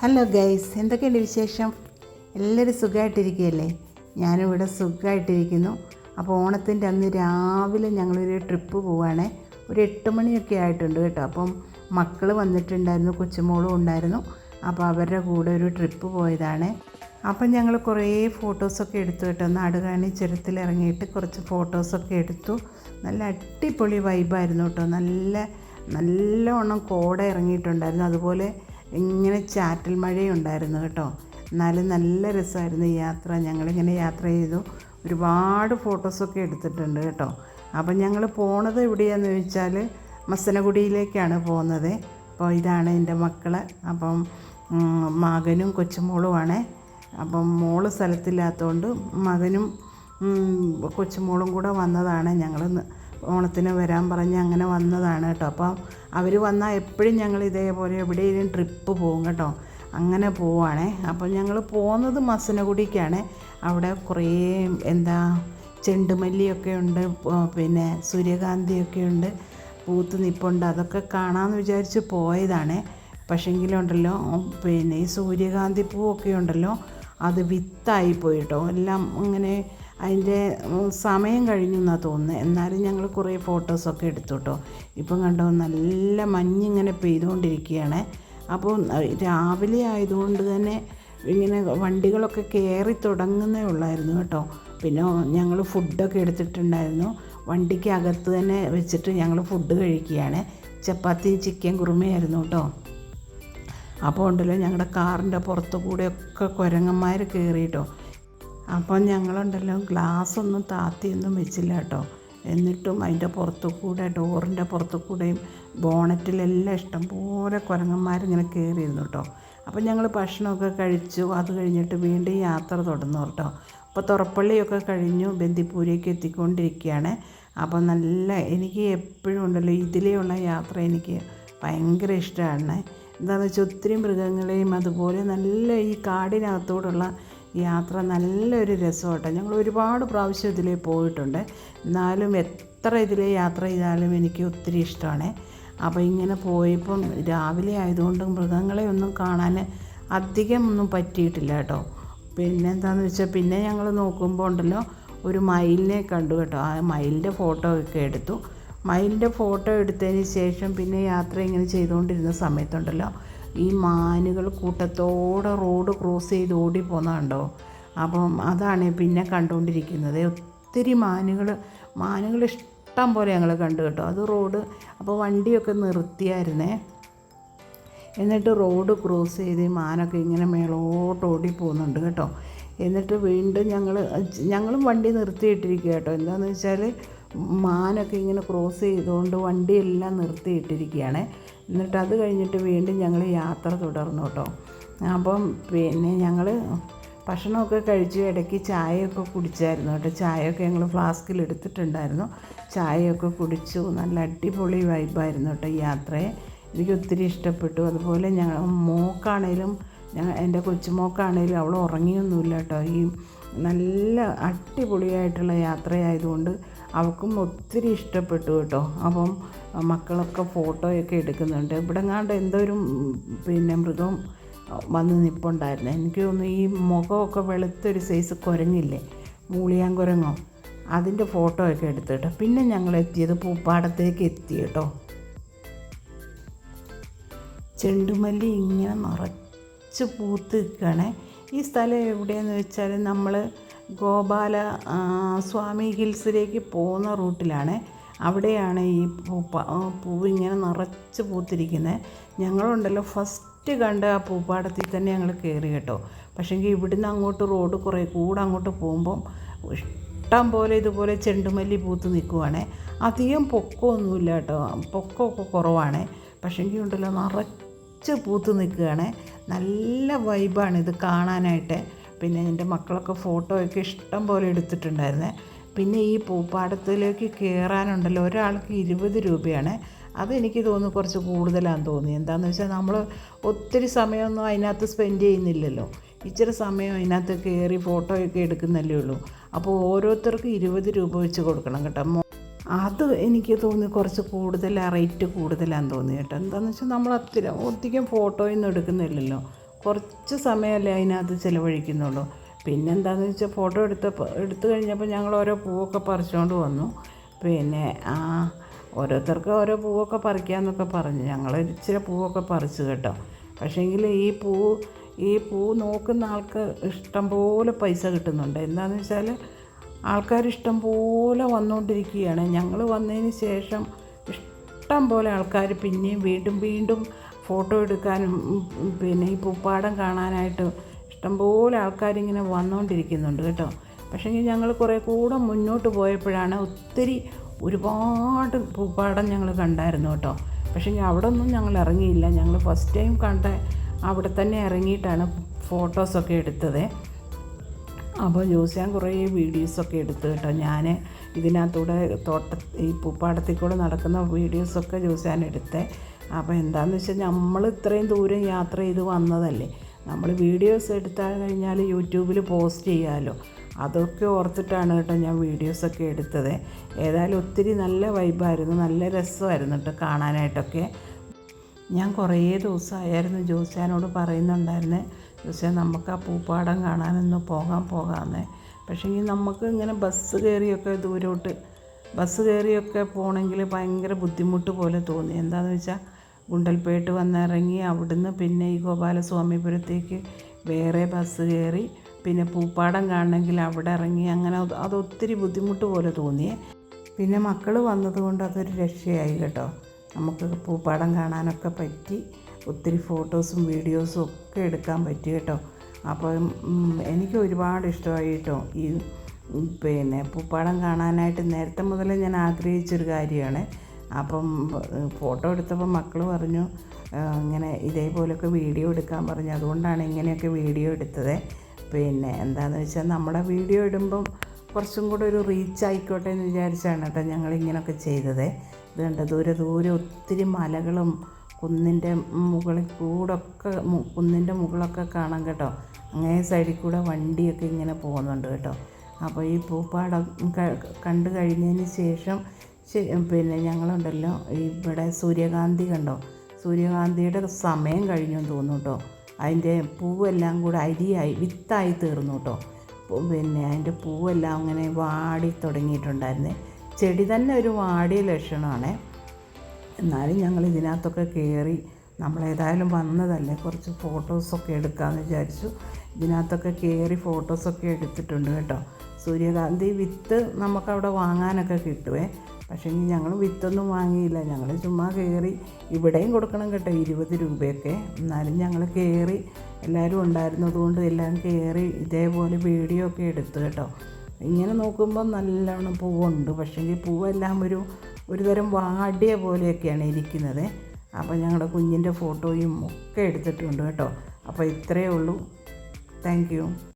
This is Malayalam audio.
ഹലോ ഗൈസ് എന്തൊക്കെയുണ്ട് വിശേഷം? എല്ലാവരും സുഖമായിട്ടിരിക്കുകയല്ലേ ഞാനിവിടെ സുഖമായിട്ടിരിക്കുന്നു അപ്പോൾ ഓണത്തിന്റെ അന്ന് രാവിലെ ഞങ്ങളൊരു ട്രിപ്പ് പോവുകയാണേ ഒരു എട്ട് മണിയൊക്കെ ആയിട്ടുണ്ട് കേട്ടോ. അപ്പം മക്കൾ വന്നിട്ടുണ്ടായിരുന്നു കൊച്ചുമോളും ഉണ്ടായിരുന്നു. അപ്പോൾ അവരുടെ കൂടെ ഒരു ട്രിപ്പ് പോയതാണ്. അപ്പം ഞങ്ങൾ കുറേ ഫോട്ടോസൊക്കെ എടുത്തു കേട്ടോ. നാടുകാണി ചുരത്തിലിറങ്ങിയിട്ട് കുറച്ച് ഫോട്ടോസൊക്കെ എടുത്തു. നല്ല അടിപൊളി വൈബായിരുന്നു കേട്ടോ. നല്ല നല്ലവണ്ണം കോട ഇറങ്ങിയിട്ടുണ്ടായിരുന്നു. അതുപോലെ ഇങ്ങനെ ചാറ്റൽ മഴയുണ്ടായിരുന്നു കേട്ടോ. എന്നാലും നല്ല രസമായിരുന്നു ഈ യാത്ര. ഞങ്ങളിങ്ങനെ യാത്ര ചെയ്തു. ഒരുപാട് ഫോട്ടോസൊക്കെ എടുത്തിട്ടുണ്ട് കേട്ടോ. അപ്പം ഞങ്ങൾ പോണത് എവിടെയാണെന്ന് ചോദിച്ചാൽ മസനഗുഡിയിലേക്കാണ് പോകുന്നത്. അപ്പോൾ ഇതാണ് എന്റെ മക്കൾ അപ്പം മകനും കൊച്ചുമോളുമാണേ. അപ്പം മോൾ സ്ഥലത്തില്ലാത്തതുകൊണ്ട് മകനും കൊച്ചുമോളും കൂടെ വന്നതാണ് ഞങ്ങൾ ഓണത്തിന് വരാൻ പറഞ്ഞ് അങ്ങനെ വന്നതാണ് കേട്ടോ. അപ്പം അവർ വന്നാൽ എപ്പോഴും ഞങ്ങൾ ഇതേപോലെ എവിടെയെങ്കിലും ട്രിപ്പ് പോകും കേട്ടോ. അങ്ങനെ പോവാണേ. അപ്പം ഞങ്ങൾ പോകുന്നത് മസനഗുഡിക്കാണ്. അവിടെ കുറേ എന്താ ചെണ്ടുമല്ലിയൊക്കെ ഉണ്ട് പിന്നെ സൂര്യകാന്തിയൊക്കെ ഉണ്ട് പൂത്ത് നിപ്പുണ്ട്. അതൊക്കെ കാണാമെന്ന് വിചാരിച്ച് പോയതാണ്. പക്ഷെങ്കിലുണ്ടല്ലോ പിന്നെ ഈ സൂര്യകാന്തി പൂവൊക്കെ ഉണ്ടല്ലോ അത് വിത്തായി പോയിട്ടോ എല്ലാം ഇങ്ങനെ അതിന്റെ സമയം കഴിഞ്ഞു എന്നാണ് തോന്നുന്നത് എന്നാലും ഞങ്ങൾ കുറേ ഫോട്ടോസൊക്കെ എടുത്തു കേട്ടോ ഇപ്പം കണ്ടോ നല്ല മഞ്ഞിങ്ങനെ പെയ്തുകൊണ്ടിരിക്കുകയാണ്. അപ്പോൾ രാവിലെ ആയതുകൊണ്ട് തന്നെ ഇങ്ങനെ വണ്ടികളൊക്കെ കയറി തുടങ്ങുന്നേ ഉള്ളായിരുന്നു കേട്ടോ. പിന്നെ ഞങ്ങൾ ഫുഡൊക്കെ എടുത്തിട്ടുണ്ടായിരുന്നു. വണ്ടിക്ക് അകത്ത് തന്നെ വെച്ചിട്ട് ഞങ്ങൾ ഫുഡ് കഴിക്കുകയാണ്. ചപ്പാത്തി ചിക്കൻ കുറുമയായിരുന്നു കേട്ടോ. അപ്പോൾ ഉണ്ടല്ലോ ഞങ്ങളുടെ കാറിന്റെ പുറത്ത് കൂടെയൊക്കെ കുരങ്ങന്മാർ കയറിയിട്ടോ. അപ്പം ഞങ്ങളുണ്ടല്ലോ ഗ്ലാസ് ഒന്നും താത്തിയൊന്നും വെച്ചില്ല കേട്ടോ. എന്നിട്ടും അതിന്റെ പുറത്തു കൂടെ ഡോറിന്റെ പുറത്തു കൂടെയും ബോണറ്റിലെല്ലാം ഇഷ്ടംപോലെ കുരങ്ങന്മാരിങ്ങനെ കയറിയിരുന്നു കേട്ടോ. അപ്പം ഞങ്ങൾ ഭക്ഷണമൊക്കെ കഴിച്ചു. അത് കഴിഞ്ഞിട്ട് വീണ്ടും യാത്ര തുടർന്നു കേട്ടോ. അപ്പോൾ തുറപ്പള്ളിയൊക്കെ കഴിഞ്ഞു. ബന്ദിപ്പൂരേക്ക് എത്തിക്കൊണ്ടിരിക്കുകയാണ്. അപ്പോൾ നല്ല എനിക്ക് എപ്പോഴും ഉണ്ടല്ലോ ഇതിലെയുള്ള യാത്ര എനിക്ക് ഭയങ്കര ഇഷ്ടമാണ്. എന്താണെന്ന് വെച്ചാൽ ഒത്തിരി മൃഗങ്ങളെയും അതുപോലെ നല്ല ഈ കാടിനകത്തോടുള്ള യാത്ര നല്ലൊരു രസമാട്ടോ. ഞങ്ങൾ ഒരുപാട് പ്രാവശ്യം ഇതിലേ പോയിട്ടുണ്ട്. എന്നാലും എത്ര ഇതിൽ യാത്ര ചെയ്താലും എനിക്ക് ഒത്തിരി ഇഷ്ടമാണ്. അപ്പോൾ ഇങ്ങനെ പോയപ്പം രാവിലെ ആയതുകൊണ്ട് മൃഗങ്ങളെ ഒന്നും കാണാൻ അധികം ഒന്നും പറ്റിയിട്ടില്ല കേട്ടോ. പിന്നെ എന്താണെന്ന് വെച്ചാൽ പിന്നെ ഞങ്ങൾ നോക്കുമ്പോൾ ഉണ്ടല്ലോ ഒരു മയിലിനെ കണ്ടു കേട്ടോ. ആ മയിലിന്റെ ഫോട്ടോ ഒക്കെ എടുത്തു. മയിലിന്റെ ഫോട്ടോ എടുത്തതിന് ശേഷം പിന്നെ യാത്ര ഇങ്ങനെ ചെയ്തുകൊണ്ടിരുന്ന സമയത്തുണ്ടല്ലോ ഈ മാനുകൾ കൂട്ടത്തോടെ റോഡ് ക്രോസ് ചെയ്ത് ഓടി പോകുന്നതുണ്ടോ അപ്പം അതാണ് പിന്നെ കണ്ടുകൊണ്ടിരിക്കുന്നത്. ഒത്തിരി മാനുകൾ മാനുകൾ ഇഷ്ടം പോലെ ഞങ്ങൾ കണ്ടു കേട്ടോ. അത് റോഡ് അപ്പോൾ വണ്ടിയൊക്കെ നിർത്തിയായിരുന്നേ. എന്നിട്ട് റോഡ് ക്രോസ് ചെയ്ത് മാനൊക്കെ ഇങ്ങനെ മേളോട്ട് ഓടി പോകുന്നുണ്ട് കേട്ടോ. എന്നിട്ട് വീണ്ടും ഞങ്ങൾ ഞങ്ങളും വണ്ടി നിർത്തിയിട്ടിരിക്കുക കേട്ടോ. എന്താണെന്ന് വെച്ചാൽ മാനൊക്കെ ഇങ്ങനെ ക്രോസ് ചെയ്തുകൊണ്ട് വണ്ടിയെല്ലാം നിർത്തിയിട്ടിരിക്കുകയാണ്. എന്നിട്ട് അത് കഴിഞ്ഞിട്ട് വീണ്ടും ഞങ്ങൾ യാത്ര തുടർന്നു കേട്ടോ. അപ്പം പിന്നെ ഞങ്ങൾ ഭക്ഷണമൊക്കെ കഴിച്ച് ഇടയ്ക്ക് ചായയൊക്കെ കുടിച്ചായിരുന്നു കേട്ടോ. ചായയൊക്കെ ഞങ്ങൾ ഫ്ലാസ്കിൽ എടുത്തിട്ടുണ്ടായിരുന്നു. ചായയൊക്കെ കുടിച്ചു. നല്ല അടിപൊളി വൈബായിരുന്നു കേട്ടോ ഈ യാത്രയെ. എനിക്ക് ഒത്തിരി ഇഷ്ടപ്പെട്ടു. അതുപോലെ ഞങ്ങൾ മോക്കാണേലും എന്റെ കൊച്ചുമോക്കാണേലും അവൾ ഉറങ്ങിയൊന്നുമില്ല കേട്ടോ. ഈ നല്ല അടിപൊളിയായിട്ടുള്ള യാത്രയായതുകൊണ്ട് അവൾക്കും ഒത്തിരി ഇഷ്ടപ്പെട്ടു കേട്ടോ. അപ്പം മക്കളൊക്കെ ഫോട്ടോയൊക്കെ എടുക്കുന്നുണ്ട്. ഇവിടെങ്ങാണ്ട് എന്തോ ഒരു പിന്നെ മൃഗം വന്ന് നിൽപ്പുണ്ടായിരുന്നു എനിക്ക് തോന്നുന്നു ഈ മുഖമൊക്കെ വെളുത്തൊരു സൈസ് കുരങ്ങില്ലേ? മൂളിയാൻ കുരങ്ങോ അതിന്റെ ഫോട്ടോ ഒക്കെ എടുത്തു കേട്ടോ. പിന്നെ ഞങ്ങൾ എത്തിയത് പൂപ്പാടത്തേക്ക് എത്തി കേട്ടോ. ചെണ്ടുമല്ലി ഇങ്ങനെ നിറച്ച് പൂത്ത് നിൽക്കുകയാണ്. ഈ സ്ഥലം എവിടെയെന്ന് വെച്ചാൽ നമ്മൾ ഗോപാല സ്വാമി ഹിൽസിലേക്ക് പോകുന്ന റൂട്ടിലാണ്. അവിടെയാണ് ഈ പൂപ്പ ആ, പൂവ് ഇങ്ങനെ നിറച്ച് പൂത്തിരിക്കുന്നത് ഞങ്ങളുണ്ടല്ലോ ഫസ്റ്റ് കണ്ട ആ പൂപ്പാടത്തിൽ തന്നെ ഞങ്ങൾ കയറി കേട്ടോ. പക്ഷേങ്കിൽ ഇവിടുന്ന് അങ്ങോട്ട് റോഡ് കുറേ കൂടെ അങ്ങോട്ട് പോകുമ്പം ഇഷ്ടം പോലെ ഇതുപോലെ ചെണ്ടുമല്ലി പൂത്ത് നിൽക്കുവാണേ അധികം പൊക്കമൊന്നുമില്ല കേട്ടോ. പൊക്കമൊക്കെ കുറവാണേ. പക്ഷേങ്കിൽ ഉണ്ടല്ലോ നിറച്ച് പൂത്ത് നിൽക്കുകയാണേ. നല്ല വൈബാണ് ഇത് കാണാനായിട്ട്. പിന്നെ എന്റെ മക്കളൊക്കെ ഫോട്ടോയൊക്കെ ഇഷ്ടം പോലെ എടുത്തിട്ടുണ്ടായിരുന്നേ. പിന്നെ ഈ പൂപ്പാടത്തിലേക്ക് കയറാനുണ്ടല്ലോ ഒരാൾക്ക് ഇരുപത് രൂപയാണ്. അതെനിക്ക് തോന്നുന്നു കുറച്ച് കൂടുതലാണെന്ന് തോന്നി. എന്താണെന്ന് വെച്ചാൽ നമ്മൾ ഒത്തിരി സമയമൊന്നും അതിനകത്ത് സ്പെൻഡ് ചെയ്യുന്നില്ലല്ലോ. ഇച്ചിരി സമയം അതിനകത്ത് കയറി ഫോട്ടോയൊക്കെ എടുക്കുന്നല്ലേ ഉള്ളൂ. അപ്പോൾ ഓരോരുത്തർക്കും ഇരുപത് രൂപ വെച്ച് കൊടുക്കണം കേട്ടോ. അത് എനിക്ക് തോന്നി കുറച്ച് കൂടുതലാണ് റേറ്റ് കൂടുതലാണെന്ന് തോന്നി കേട്ടോ. എന്താണെന്ന് വെച്ചാൽ നമ്മൾ അത്ര ഒത്തിരിക്കും ഫോട്ടോയൊന്നും എടുക്കുന്നില്ലല്ലോ. കുറച്ച് സമയമല്ലേ അതിനകത്ത് ചിലവഴിക്കുന്നുള്ളൂ. പിന്നെന്താണെന്ന് വെച്ചാൽ ഫോട്ടോ എടുത്തപ്പോൾ എടുത്തു കഴിഞ്ഞപ്പോൾ ഞങ്ങൾ ഓരോ പൂവൊക്കെ പറിച്ചുകൊണ്ട് വന്നു. പിന്നെ ആ ഓരോരുത്തർക്ക് ഓരോ പൂവൊക്കെ പറിക്കാമെന്നൊക്കെ പറഞ്ഞു. ഞങ്ങൾ ഇച്ചിരി പൂവൊക്കെ പറിച്ചു കേട്ടോ. പക്ഷേങ്കിൽ ഈ പൂ ഈ പൂ നോക്കുന്ന ആൾക്ക് ഇഷ്ടം പോലെ പൈസ കിട്ടുന്നുണ്ട്. എന്താണെന്ന് വെച്ചാൽ ആൾക്കാർ ഇഷ്ടം പോലെ വന്നുകൊണ്ടിരിക്കുകയാണ് ഞങ്ങൾ വന്നതിന് ശേഷം ഇഷ്ടം പോലെ ആൾക്കാർ പിന്നെയും വീണ്ടും വീണ്ടും ഫോട്ടോ എടുക്കാനും പിന്നെ ഈ പൂപ്പാടം കാണാനായിട്ട് ഇഷ്ടംപോലെ ആൾക്കാരിങ്ങനെ വന്നുകൊണ്ടിരിക്കുന്നുണ്ട് കേട്ടോ. പക്ഷേ ഞങ്ങൾ കുറേ കൂടെ മുന്നോട്ട് പോയപ്പോഴാണ് ഒത്തിരി ഒരുപാട് പൂപ്പാടം ഞങ്ങൾ കണ്ടായിരുന്നു കേട്ടോ. പക്ഷേ അവിടെ ഒന്നും ഞങ്ങൾ ഇറങ്ങിയില്ല. ഞങ്ങൾ ഫസ്റ്റ് ടൈം കണ്ട അവിടെ തന്നെ ഇറങ്ങിയിട്ടാണ് ഫോട്ടോസൊക്കെ എടുത്തത്. അപ്പോൾ ജോസിയാൻ കുറേ വീഡിയോസൊക്കെ എടുത്തു കേട്ടോ. ഞാൻ ഇതിനകത്തൂടെ തോട്ട ഈ പൂപ്പാടത്തിൽ കൂടെ നടക്കുന്ന വീഡിയോസൊക്കെ ജോസിയാൻ എടുത്തേ. അപ്പോൾ എന്താണെന്ന് വെച്ചാൽ നമ്മൾ ഇത്രയും ദൂരം യാത്ര ചെയ്ത് വന്നതല്ലേ? നമ്മൾ വീഡിയോസ് എടുത്താൽ കഴിഞ്ഞാൽ യൂട്യൂബിൽ പോസ്റ്റ് ചെയ്യാമല്ലോ അതൊക്കെ ഓർത്തിട്ടാണ് കേട്ടോ ഞാൻ വീഡിയോസൊക്കെ എടുത്തത്. ഏതായാലും ഒത്തിരി നല്ല വൈബായിരുന്നു നല്ല രസമായിരുന്നു കേട്ടോ കാണാനായിട്ടൊക്കെ. ഞാൻ കുറേ ദിവസമായിരുന്നു ജോസാനോട് പറയുന്നുണ്ടായിരുന്നേ ജോസാൻ നമുക്ക് ആ പൂപ്പാടം കാണാനൊന്ന് പോകാൻ പോകാമെന്ന്. പക്ഷേ നമുക്ക് ഇങ്ങനെ ബസ് കയറിയൊക്കെ ദൂരോട്ട് ബസ് കയറിയൊക്കെ പോകണമെങ്കിൽ ഭയങ്കര ബുദ്ധിമുട്ട് പോലെ തോന്നി. എന്താണെന്ന് വെച്ചാൽ ഗുണ്ടൽപേട്ട് വന്നിറങ്ങി അവിടുന്ന് പിന്നെ ഈ ഗോപാലസ്വാമിപുരത്തേക്ക് വേറെ ബസ് കയറി പിന്നെ പൂപ്പാടം കാണണമെങ്കിൽ അവിടെ ഇറങ്ങി. അങ്ങനെ അത് ഒത്തിരി ബുദ്ധിമുട്ട് പോലെ തോന്നിയേ. പിന്നെ മക്കൾ വന്നതുകൊണ്ട് അതൊരു രക്ഷയായി കേട്ടോ. നമുക്ക് പൂപ്പാടം കാണാനൊക്കെ പറ്റി. ഒത്തിരി ഫോട്ടോസും വീഡിയോസും ഒക്കെ എടുക്കാൻ പറ്റി കേട്ടോ. അപ്പോൾ എനിക്ക് ഒരുപാട് ഇഷ്ടമായി കേട്ടോ ഈ പിന്നെ പൂപ്പാടം കാണാനായിട്ട് നേരത്തെ മുതലേ ഞാൻ ആഗ്രഹിച്ചൊരു കാര്യമാണ്. അപ്പം ഫോട്ടോ എടുത്തപ്പോൾ മക്കൾ പറഞ്ഞു ഇങ്ങനെ ഇതേപോലെയൊക്കെ വീഡിയോ എടുക്കാൻ പറഞ്ഞു. അതുകൊണ്ടാണ് ഇങ്ങനെയൊക്കെ വീഡിയോ എടുത്തത്. പിന്നെ എന്താണെന്ന് വെച്ചാൽ നമ്മുടെ വീഡിയോ ഇടുമ്പം കുറച്ചും കൂടെ ഒരു റീച്ച് ആയിക്കോട്ടെ എന്ന് വിചാരിച്ചാണ് കേട്ടോ ഞങ്ങൾ ഇങ്ങനെയൊക്കെ ചെയ്തത്. ഇത് കണ്ട ദൂരെ ദൂരെ ഒത്തിരി മലകളും കുന്നിന്റെ മുകളിൽ കൂടെ ഒക്കെ കുന്നിന്റെ മുകളൊക്കെ കാണാം കേട്ടോ. അങ്ങേ സൈഡിൽ കൂടെ വണ്ടിയൊക്കെ ഇങ്ങനെ പോകുന്നുണ്ട് കേട്ടോ. അപ്പോൾ ഈ പൂപ്പാടം കണ്ടു കഴിഞ്ഞതിന് ശേഷം പിന്നെ ഞങ്ങളുണ്ടല്ലോ ഇവിടെ സൂര്യകാന്തി കണ്ടോ? സൂര്യകാന്തിയുടെ സമയം കഴിഞ്ഞു തോന്നുന്നു കേട്ടോ. അതിന്റെ പൂവെല്ലാം കൂടെ അരിയായി വിത്തായി തീർന്നു കേട്ടോ. പിന്നെ അതിന്റെ പൂവെല്ലാം അങ്ങനെ വാടി തുടങ്ങിയിട്ടുണ്ടായിരുന്നേ. ചെടി തന്നെ ഒരു വാടിയ ലക്ഷണമാണേ. എന്നാലും ഞങ്ങൾ ഇതിനകത്തൊക്കെ കയറി നമ്മളേതായാലും വന്നതല്ലേ കുറച്ച് ഫോട്ടോസൊക്കെ എടുക്കാമെന്ന് വിചാരിച്ചു. ഇതിനകത്തൊക്കെ കയറി ഫോട്ടോസൊക്കെ എടുത്തിട്ടുണ്ട് കേട്ടോ. സൂര്യകാന്തി വിത്ത് നമുക്കവിടെ വാങ്ങാനൊക്കെ കിട്ടുവേ. പക്ഷേ ഞങ്ങൾ വിത്തൊന്നും വാങ്ങിയില്ല. ഞങ്ങൾ ചുമ്മാ കയറി ഇവിടെയും കൊടുക്കണം കേട്ടോ ഇരുപത് രൂപയൊക്കെ. എന്നാലും ഞങ്ങൾ കയറി എല്ലാവരും ഉണ്ടായിരുന്നതുകൊണ്ട് എല്ലാം കയറി ഇതേപോലെ വീഡിയോ ഒക്കെ എടുത്തു കേട്ടോ. ഇങ്ങനെ നോക്കുമ്പോൾ നല്ലോണം പൂവുണ്ട്. ഈ പൂവെല്ലാം ഒരു ഒരു തരം വാടിയ പോലെയൊക്കെയാണ് ഇരിക്കുന്നത്. അപ്പോൾ ഞങ്ങളുടെ കുഞ്ഞിന്റെ ഫോട്ടോയും ഒക്കെ എടുത്തിട്ടുണ്ട് കേട്ടോ. അപ്പോൾ ഇത്രയേ ഉള്ളൂ. താങ്ക്